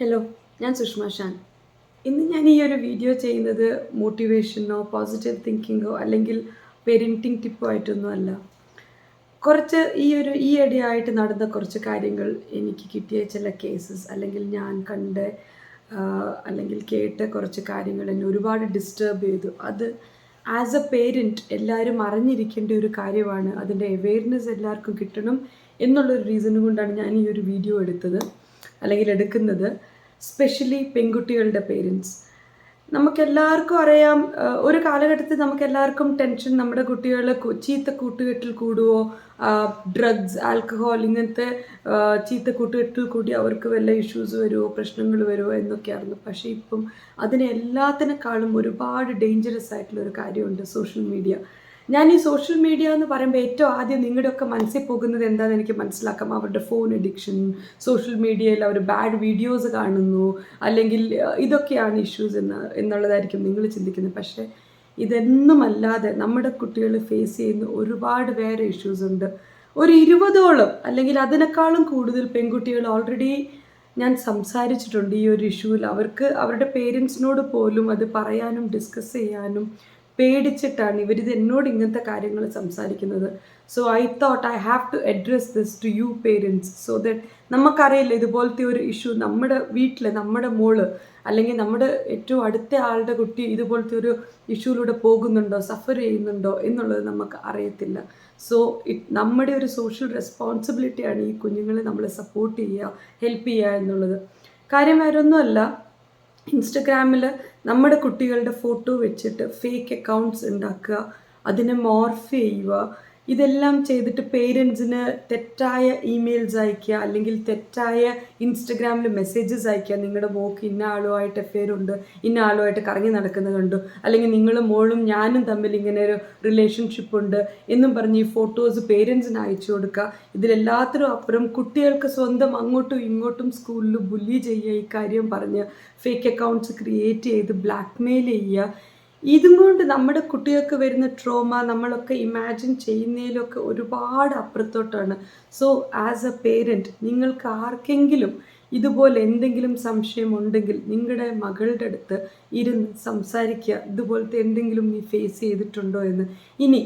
Hello ഞാൻ സുഷമ ഷാൻ. ഇന്ന് ഞാൻ ഈ ഒരു വീഡിയോ ചെയ്യുന്നത് മോട്ടിവേഷനോ പോസിറ്റീവ് തിങ്കിങ്ങോ അല്ലെങ്കിൽ പെരിന്റിങ് ടിപ്പോ ആയിട്ടൊന്നും അല്ല. കുറച്ച് ഈ ഒരു ഈ ഇടയായിട്ട് നടന്ന കുറച്ച് കാര്യങ്ങൾ എനിക്ക് കിട്ടിയ ചില കേസസ് അല്ലെങ്കിൽ ഞാൻ കണ്ട അല്ലെങ്കിൽ കേട്ട കുറച്ച് കാര്യങ്ങൾ എന്നെ ഒരുപാട് ഡിസ്റ്റർബ് ചെയ്തു. അത് ആസ് എ പേരന്റ് എല്ലാവരും അറിഞ്ഞിരിക്കേണ്ട ഒരു കാര്യമാണ്. അതിന്റെ അവെയർനെസ് എല്ലാവർക്കും കിട്ടണം എന്നുള്ളൊരു റീസൺ കൊണ്ടാണ് ഞാൻ ഈ ഒരു വീഡിയോ എടുത്തത്. അല്ലെങ്കിൽ എടുക്കുന്നത് സ്പെഷ്യലി പെൺകുട്ടികളുടെ പേരൻസ് നമുക്കെല്ലാവർക്കും അറിയാം ഒരു കാലഘട്ടത്തിൽ നമുക്കെല്ലാവർക്കും ടെൻഷൻ നമ്മുടെ കുട്ടികളെ ചീത്ത കൂട്ടുകെട്ടിൽ കൂടുവോ ഡ്രഗ്സ് ആൽക്കഹോൾ ഇങ്ങനത്തെ ചീത്ത കൂട്ടുകെട്ടിൽ കൂടി അവർക്ക് വല്ല ഇഷ്യൂസ് വരുമോ പ്രശ്നങ്ങൾ വരുമോ എന്നൊക്കെയായിരുന്നു. പക്ഷേ ഇപ്പം അതിനെ എല്ലാത്തിനേക്കാളും ഒരുപാട് ഡേഞ്ചറസ് ആയിട്ടുള്ള ഒരു കാര്യമുണ്ട് സോഷ്യൽ മീഡിയ ഞാൻ ഈ സോഷ്യൽ മീഡിയ എന്ന് പറയുമ്പോൾ ഏറ്റവും ആദ്യം നിങ്ങളുടെയൊക്കെ മനസ്സിൽ പോകുന്നത് എന്താണെന്ന് എനിക്ക് മനസ്സിലാക്കാം. അവരുടെ ഫോൺ അഡിക്ഷൻ സോഷ്യൽ മീഡിയയിൽ അവർ ബാഡ് വീഡിയോസ് കാണുന്നു അല്ലെങ്കിൽ ഇതൊക്കെയാണ് ഇഷ്യൂസ് എന്ന് എന്നുള്ളതായിരിക്കും നിങ്ങൾ ചിന്തിക്കുന്നത്. പക്ഷേ ഇതൊന്നുമല്ലാതെ നമ്മുടെ കുട്ടികൾ ഫേസ് ചെയ്യുന്ന ഒരുപാട് വേറെ ഇഷ്യൂസ് ഉണ്ട്. ഒരു ഇരുപതോളം അല്ലെങ്കിൽ അതിനേക്കാളും കൂടുതൽ പെൺകുട്ടികൾ ഓൾറെഡി ഞാൻ സംസാരിച്ചിട്ടുണ്ട് ഈ ഒരു ഇഷ്യൂവിൽ അവർക്ക് അവരുടെ പേരൻസിനോട് പോലും അത് പറയാനും ഡിസ്കസ് ചെയ്യാനും പേടിച്ചിട്ടാണ് ഇവർ ഇത് എന്നോട് ഇങ്ങനത്തെ കാര്യങ്ങൾ സംസാരിക്കുന്നത്. So I thought I have to address this to you parents so that നമുക്കറിയില്ല ഇതുപോലത്തെ ഒരു ഇഷ്യൂ നമ്മുടെ വീട്ടിൽ നമ്മുടെ മോൾ അല്ലെങ്കിൽ നമ്മുടെ ഏറ്റവും അടുത്ത ആളുടെ കുട്ടി ഇതുപോലത്തെ ഒരു ഇഷ്യൂലൂടെ പോകുന്നുണ്ടോ സഫർ ചെയ്യുന്നുണ്ടോ എന്നുള്ളത് നമുക്ക് അറിയത്തില്ല. സോ ഇറ്റ് നമ്മുടെ ഒരു സോഷ്യൽ റെസ്പോൺസിബിലിറ്റിയാണ് ഈ കുഞ്ഞുങ്ങളെ നമ്മൾ സപ്പോർട്ട് ചെയ്യുക ഹെൽപ്പ് ചെയ്യുക എന്നുള്ളത്. കാര്യം വേറൊന്നുമല്ല ഇൻസ്റ്റഗ്രാമിൽ നമ്മുടെ കുട്ടികളുടെ ഫോട്ടോ വെച്ചിട്ട് ഫേക്ക് അക്കൗണ്ട്സ് ഉണ്ടാക്കുക അതിനെ മോർഫ് ചെയ്യുക ഇതെല്ലാം ചെയ്തിട്ട് പേരൻസിന് തെറ്റായ ഇമെയിൽസ് അയക്കുക അല്ലെങ്കിൽ തെറ്റായ ഇൻസ്റ്റഗ്രാമിൽ മെസ്സേജസ് അയക്കുക നിങ്ങളുടെ മോക്ക് ഇന്ന ആളുമായിട്ട് അഫെയർ ഉണ്ട് ഇന്ന ആളുമായിട്ട് കറങ്ങി നടക്കുന്നത് കണ്ടു. അല്ലെങ്കിൽ നിങ്ങളും മോളും ഞാനും തമ്മിൽ ഇങ്ങനെ ഒരു റിലേഷൻഷിപ്പ് ഉണ്ട് എന്നും പറഞ്ഞ് ഈ ഫോട്ടോസ് പേരൻസിന് അയച്ചു കൊടുക്കുക. ഇതിലെല്ലാത്തിനും അപ്പുറം കുട്ടികൾക്ക് സ്വന്തം അങ്ങോട്ടും ഇങ്ങോട്ടും സ്കൂളിൽ ബുല്ലി ചെയ്യുക ഈ കാര്യം പറഞ്ഞ് ഫേക്ക് അക്കൗണ്ട്സ് ക്രിയേറ്റ് ചെയ്ത് ബ്ലാക്ക്മെയിൽ ചെയ്യുക. ഇതും കൊണ്ട് നമ്മുടെ കുട്ടികൾക്ക് വരുന്ന ട്രോമ നമ്മളൊക്കെ ഇമാജിൻ ചെയ്യുന്നതിലൊക്കെ ഒരുപാട് അപ്പുറത്തോട്ടാണ്. സോ ആസ് എ പേരന്റ് നിങ്ങൾക്ക് ആർക്കെങ്കിലും ഇതുപോലെ എന്തെങ്കിലും സംശയം ഉണ്ടെങ്കിൽ നിങ്ങളുടെ മകളുടെ അടുത്ത് ഇരുന്ന് സംസാരിക്കുക. ഇതുപോലത്തെ എന്തെങ്കിലും നീ ഫേസ് ചെയ്തിട്ടുണ്ടോ എന്ന്. ഇനി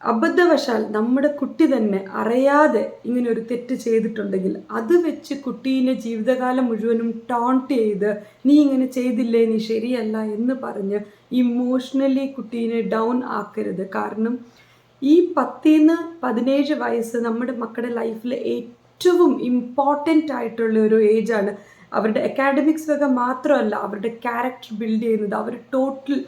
അബദ്ധവശാൽ നമ്മുടെ കുട്ടി തന്നെ അറിയാതെ ഇങ്ങനെ ഒരു തെറ്റ് ചെയ്തിട്ടുണ്ടെങ്കിൽ അത് വെച്ച് കുട്ടീനെ ജീവിതകാലം മുഴുവനും ടോണ്ട് ചെയ്ത് നീ ഇങ്ങനെ ചെയ്തില്ലേ? നീ ശരിയല്ല എന്ന് പറഞ്ഞ് ഇമോഷണലി കുട്ടീനെ ഡൗൺ ആക്കരുത്. കാരണം ഈ പത്തിന്ന് പതിനേഴ് വയസ്സ് നമ്മുടെ മക്കളുടെ ലൈഫിലെ ഏറ്റവും ഇമ്പോർട്ടന്റ് ആയിട്ടുള്ള ഒരു ഏജാണ് അവരുടെ അക്കാഡമിക്സ് വക മാത്രമല്ല അവരുടെ ക്യാരക്ടർ ബിൽഡ് ചെയ്യുന്നത് അവർ ടോട്ടൽ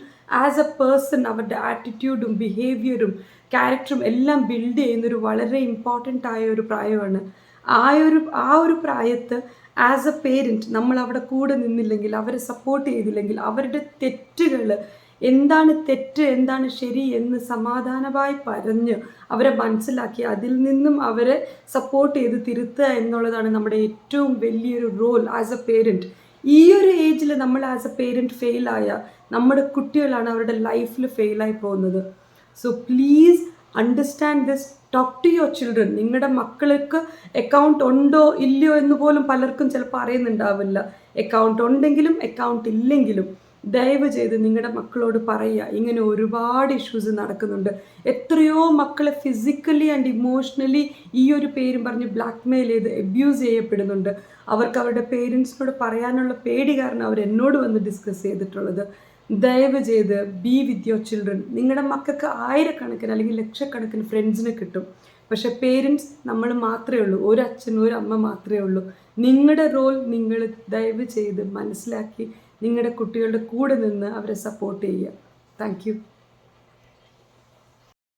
ആസ് എ പേഴ്സൺ അവരുടെ ആറ്റിറ്റ്യൂഡും ബിഹേവിയറും ക്യാരക്ടറും എല്ലാം ബിൽഡ് ചെയ്യുന്നൊരു വളരെ ഇമ്പോർട്ടന്റ് ആയ ഒരു പ്രായമാണ്. ആ ഒരു ആ ഒരു പ്രായത്ത് ആസ് എ പേരന്റ് നമ്മൾ അവിടെ കൂടെ നിന്നില്ലെങ്കിൽ അവരെ സപ്പോർട്ട് ചെയ്തില്ലെങ്കിൽ അവരുടെ തെറ്റുകൾ എന്താണ് തെറ്റ് എന്താണ് ശരി എന്ന് സമാധാനമായി പറഞ്ഞ് അവരെ മനസ്സിലാക്കി അതിൽ നിന്നും അവരെ സപ്പോർട്ട് ചെയ്ത് തിരുത്തുക എന്നുള്ളതാണ് നമ്മുടെ ഏറ്റവും വലിയൊരു റോൾ ആസ് എ പേരന്റ് ഈ ഒരു ഏജിൽ നമ്മൾ ആസ് എ പേരന്റ് ഫെയിലായ നമ്മുടെ കുട്ടികളാണ് അവരുടെ ലൈഫിൽ ഫെയിലായി പോകുന്നത്. So please understand this talk to your children നിങ്ങളുടെ മക്കൾക്ക് അക്കൗണ്ട് ഉണ്ടോ ഇല്ലയോ എന്ന് പോലും പലർക്കും ചിലപ്പോൾ അറിയുന്നുണ്ടാവില്ല. അക്കൗണ്ട് ഉണ്ടെങ്കിലും അക്കൗണ്ട് ഇല്ലെങ്കിലും. ദയവ് ചെയ്ത് നിങ്ങളുടെ മക്കളോട് പറയുക. ഇങ്ങനെ ഒരുപാട് ഇഷ്യൂസ് നടക്കുന്നുണ്ട്. എത്രയോ മക്കളെ ഫിസിക്കലി ആൻഡ് ഇമോഷണലി ഈ ഒരു പേരും പറഞ്ഞ് ബ്ലാക്ക്മെയിൽ ചെയ്ത് അബ്യൂസ് ചെയ്യപ്പെടുന്നുണ്ട്. അവർക്ക് അവരുടെ പേരൻസിനോട് പറയാനുള്ള പേടി കാരണം അവർ എന്നോട് വന്ന് ഡിസ്കസ് ചെയ്തിട്ടുള്ളത്. ദയവ് ചെയ്ത് ബി വിത്ത് യുവർ ചിൽഡ്രൻ നിങ്ങളുടെ മക്കൾക്ക് ആയിരക്കണക്കിന് അല്ലെങ്കിൽ ലക്ഷക്കണക്കിന് ഫ്രണ്ട്സിനെ കിട്ടും. പക്ഷെ പേരൻസ് നമ്മൾ മാത്രമേ ഉള്ളൂ. ഒരു അച്ഛനും ഒരു അമ്മ മാത്രമേ ഉള്ളൂ. നിങ്ങളുടെ റോൾ നിങ്ങൾ ദയവ് ചെയ്ത് മനസ്സിലാക്കി നിങ്ങളുടെ കുട്ടികളുടെ കൂടെ നിന്ന് അവരെ സപ്പോർട്ട് ചെയ്യുക. താങ്ക്